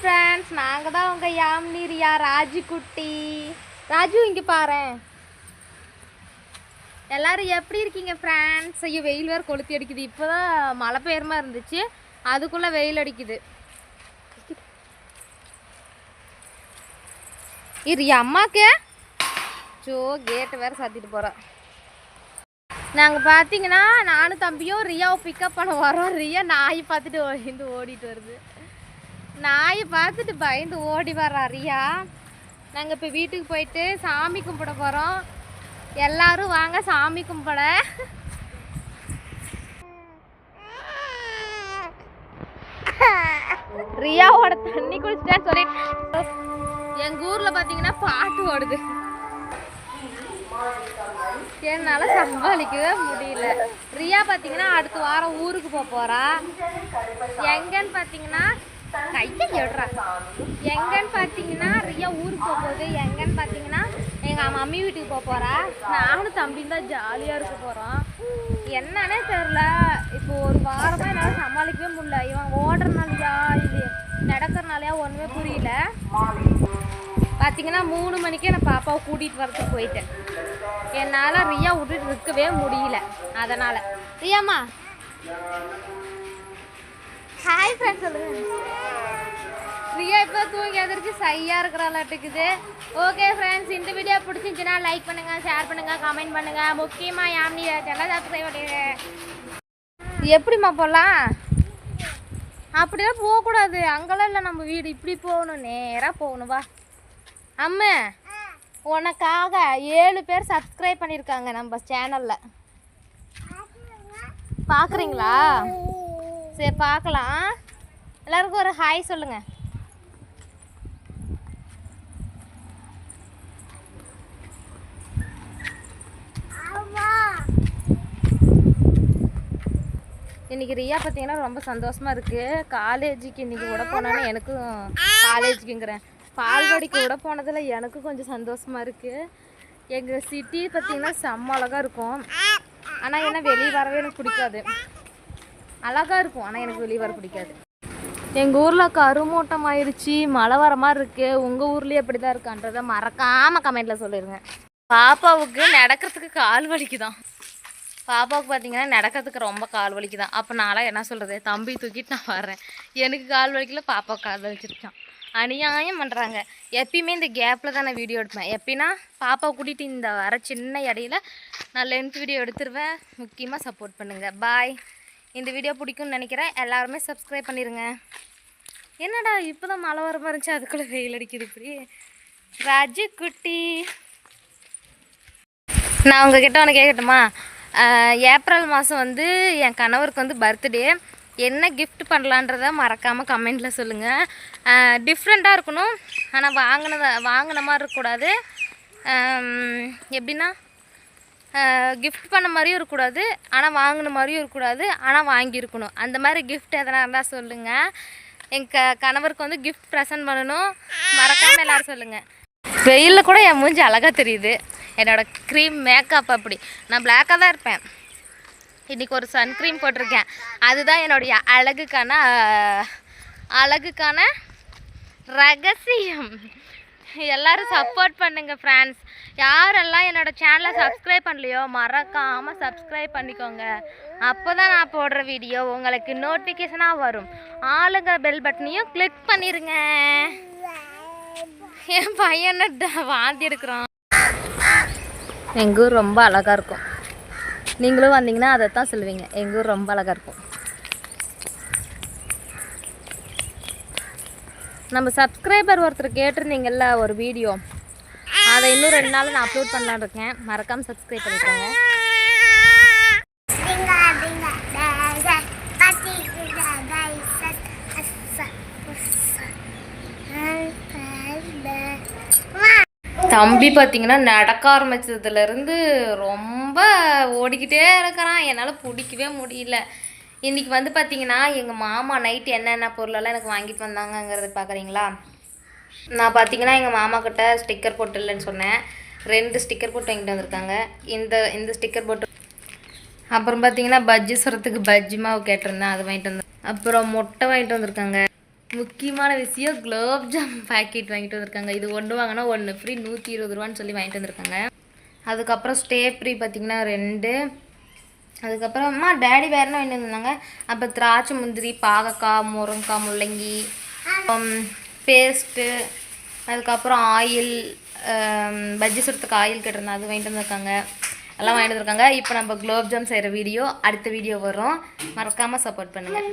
Friends நாங்கள் தான் உங்கள் யாமினி ரியா ராஜு குட்டி ராஜு இங்கே பாரேன். எல்லாரும் எப்படி இருக்கீங்க ஃப்ரெண்ட்ஸ் ஐயோ வெயில் வேறு கொளுத்தி அடிக்குது. இப்போ தான் மழை பெய்யுற மாதிரி இருந்துச்சு. அதுக்குள்ளே வெயில் அடிக்குது. இரு அம்மாக்கு? சோ கேட்டு வேற சாத்திட்டு போகிறோம் நாங்கள் பார்த்தீங்கன்னா நானும் தம்பியும் ரியாவை பிக்கப் பண்ண வரோம். ரியா நாய் பார்த்துட்டு ஓடிந்து ஓடிட்டு வருது. நாயை பார்த்துட்டு பயந்து ஓடி வர்றா ரியா. நாங்கள் இப்போ வீட்டுக்கு போயிட்டு சாமி கும்பிட போகிறோம் எல்லாரும் வாங்க சாமி கும்பிட ரியாவோட தண்ணி குளிச்சுட்டேன் சொல்லிட்டு எங்க ஊர்ல பாத்தீங்கன்னா பாட்டு ஓடுது. என்னால சமாளிக்கவே முடியல. ரியா பாத்தீங்கன்னா அடுத்த வாரம் ஊருக்கு போக போறா. எங்கன்னு பாத்தீங்கன்னா கையை எடுறா. எங்கன்னு பார்த்தீங்கன்னா ரியா ஊருக்கு போக போகுது. எங்கன்னு பார்த்தீங்கன்னா எங்கள் மம்மி வீட்டுக்கு போக போகிறா நானும் தம்பியும் தான் ஜாலியாக இருக்க போகிறோம் என்னன்னே தெரில இப்போ ஒரு வாரமாக என்னால் சமாளிக்கவே முடியல. இவன் ஓடுறனாலயா இது நடக்கிறனாலயா ஒன்றுமே புரியல. பார்த்தீங்கன்னா மூணு மணிக்கே நான் பாப்பாவை கூட்டிகிட்டு வரதுக்கு போயிட்டேன். என்னால் ரியா விட்டுட்டு இருக்கவே முடியல. அதனால். ரியாம்மா. ஹாய் ஃப்ரெண்ட்ஸ் சொல்லுங்க. ரியா இப்போ தூங்கி எதிர்த்து சையாக இருக்கிறாளாட்டுக்குது. ஓகே ஃப்ரெண்ட்ஸ் இந்த வீடியோ பிடிச்சிருந்துச்சுன்னா லைக் பண்ணுங்கள் ஷேர் பண்ணுங்கள் கமெண்ட் பண்ணுங்கள் முக்கியமாக யாமினி சேனல் சப்ஸ்கிரைப் பண்ணுங்க எப்படிம்மா போகலாம் அப்படிலாம் போகக்கூடாது. அங்கெல்லாம் இல்லை நம்ம வீடு. இப்படி போகணும் நேராக போகணும் வா. அம்மா உனக்காக ஏழு பேர் சப்ஸ்கிரைப் பண்ணியிருக்காங்க நம்ம சேனலில் பார்க்குறீங்களா சரி பார்க்கலாம். எல்லாருக்கும் ஒரு ஹாய் சொல்லுங்கள் இன்னைக்கு ரியா பார்த்தீங்கன்னா ரொம்ப சந்தோஷமா இருக்கு. காலேஜுக்கு இன்னைக்கு விட போனான்னு எனக்கும் காலேஜுக்குங்கிறேன். பால்வாடிக்கு விட போனதுல எனக்கும் கொஞ்சம் சந்தோஷமா இருக்கு. எங்க சிட்டி பார்த்தீங்கன்னா செம்ம அழகா இருக்கும். ஆனா என்ன வெளியே வரவே எனக்கு பிடிக்காது. அழகா இருக்கும். ஆனா எனக்கு வெளியே வர பிடிக்காது. எங்க ஊர்ல கருமூட்டம் ஆயிடுச்சு மழை வர மாதிரி இருக்கு. உங்க ஊர்லயே அப்படிதான் இருக்கான்றத மறக்காம கமெண்ட்ல சொல்லிருங்க. பாப்பாவுக்கு நடக்கிறதுக்கு கால் வலிக்குதான். பாப்பாவுக்கு பார்த்தீங்கன்னா நடக்கிறதுக்கு ரொம்ப கால் வலிக்குதான். அப்போ நான்லாம் என்ன சொல்கிறது தம்பி தூக்கிட்டு நான் வர்றேன். எனக்கு கால் வலிக்கல பாப்பாவுக்கு கால் வலிச்சிருச்சான் அநியாயம் பண்ணுறாங்க எப்பயுமே இந்த கேப்பில் தான் நான் வீடியோ எடுப்பேன். எப்படின்னா பாப்பாவை கூட்டிகிட்டு இந்த வர சின்ன இடையில நான் லென்த் வீடியோ எடுத்துருவேன். முக்கியமாக சப்போர்ட் பண்ணுங்கள் பாய் இந்த வீடியோ பிடிக்கும்னு நினைக்கிறேன். எல்லாருமே சப்ஸ்கிரைப் பண்ணிடுங்க என்னடா இப்போ தான் மழை வர இருந்துச்சு அதுக்குள்ளே வெயில் அடிக்குது இப்படி ராஜு குட்டி நான் உங்ககிட்ட ஒன்று கேட்கட்டுமா ஏப்ரல் மாதம் வந்து என் கணவருக்கு வந்து பர்த்டே என்ன கிஃப்ட் பண்ணலான்றத மறக்காமல் கமெண்டில் சொல்லுங்கள் டிஃப்ரெண்ட்டாக இருக்கணும். ஆனால் வாங்கினத வாங்கின மாதிரி இருக்கக்கூடாது. எப்படின்னா கிஃப்ட் பண்ண மாதிரியும் இருக்கக்கூடாது ஆனால் வாங்கின மாதிரியும் இருக்கக்கூடாது ஆனால் வாங்கியிருக்கணும். அந்த மாதிரி கிஃப்ட் எதனா இருந்தால் சொல்லுங்கள் எங்கள் கணவருக்கு வந்து கிஃப்ட் ப்ரெசன்ட் பண்ணணும். மறக்காமல் எல்லோரும் சொல்லுங்கள் வெயிலில் கூட என் மூஞ்சி அழகாக தெரியுது. என்னோட க்ரீம் மேக்கப் அப்படி. நான் பிளாக்காக தான் இருப்பேன். இன்றைக்கி ஒரு சன்க்ரீம் போட்டிருக்கேன். அதுதான் என்னுடைய அழகுக்கான அழகுக்கான ரகசியம். எல்லாரும் சப்போர்ட் பண்ணுங்க ஃப்ரெண்ட்ஸ் யாரெல்லாம் என்னோட சேனலை சப்ஸ்கிரைப் பண்ணலையோ மறக்காமல் சப்ஸ்கிரைப் பண்ணிக்கோங்க. அப்போ தான் நான் போடுற வீடியோ உங்களுக்கு நோட்டிஃபிகேஷனாக வரும். ஆளுங்க பெல் பட்டனையும் கிளிக் பண்ணிடுங்க என் பையனை வாந்தி எடுக்கிறான் எங்கள் ஊர் ரொம்ப அழகாக இருக்கும். நீங்களும் வந்தீங்கன்னா அதை தான் சொல்லுவீங்க. எங்கள் ஊர் ரொம்ப அழகாக இருக்கும். நம்ம சப்ஸ்கிரைபர் ஒருத்தர் கேட்டிருந்தீங்கல்ல ஒரு வீடியோ அதை இன்னும் ரெண்டு நாள் நான் அப்லோட் பண்ணலான்னு இருக்கேன். மறக்காமல் சப்ஸ்கிரைப் பண்ணிக்கோங்க. தம்பி பார்த்தீங்கன்னா நடக்க ஆரம்பித்ததுலேருந்து ரொம்ப ஓடிக்கிட்டே இருக்கிறான். என்னால் பிடிக்கவே முடியல. இன்றைக்கி வந்து பார்த்தீங்கன்னா எங்கள் மாமா நைட்டு என்னென்ன பொருளெல்லாம் எனக்கு வாங்கிட்டு வந்தாங்கங்கிறது பார்க்குறீங்களா நான் பார்த்தீங்கன்னா எங்கள் மாமா கிட்ட ஸ்டிக்கர் போட்டு இல்லைன்னு சொன்னேன். ரெண்டு ஸ்டிக்கர் போட்டு வாங்கிட்டு வந்திருக்காங்க. இந்த இந்த ஸ்டிக்கர் போட்டு அப்புறம் பார்த்தீங்கன்னா பஜ்ஜி சுரத்துக்கு பஜ்ஜி மாவு கேட்டிருந்தேன் அது வாங்கிட்டு வந்தேன். அப்புறம் முட்டை வாங்கிட்டு வந்திருக்காங்க. முக்கியமான விஷயம் குலோப் ஜாம் பாக்கெட் வாங்கிட்டு வந்திருக்காங்க. இது ஒன்று வாங்கினா ஒன்று ஃப்ரீ நூற்றி இருபது ரூபான்னு சொல்லி வாங்கிட்டு வந்திருக்காங்க. அதுக்கப்புறம் ஸ்டேப்ரி பார்த்திங்கன்னா ரெண்டு அதுக்கப்புறமா டேடி வேற என்ன வாங்கிட்டு வந்திருந்தாங்க அப்போ திராட்சை முந்திரி பாகக்காய் முருங்கைக்காய் முள்ளங்கி பேஸ்ட்டு அதுக்கப்புறம் ஆயில் பஜ்ஜி சுடுறதுக்கு ஆயில் கேட்டிருந்தேன் அது வாங்கிட்டு வந்திருக்காங்க. எல்லாம் வாங்கிட்டு வந்திருக்காங்க. இப்போ நம்ம குலோப்ஜாம் செய்கிற வீடியோ அடுத்த வீடியோ வரும். மறக்காமல் சப்போர்ட் பண்ணுங்கள்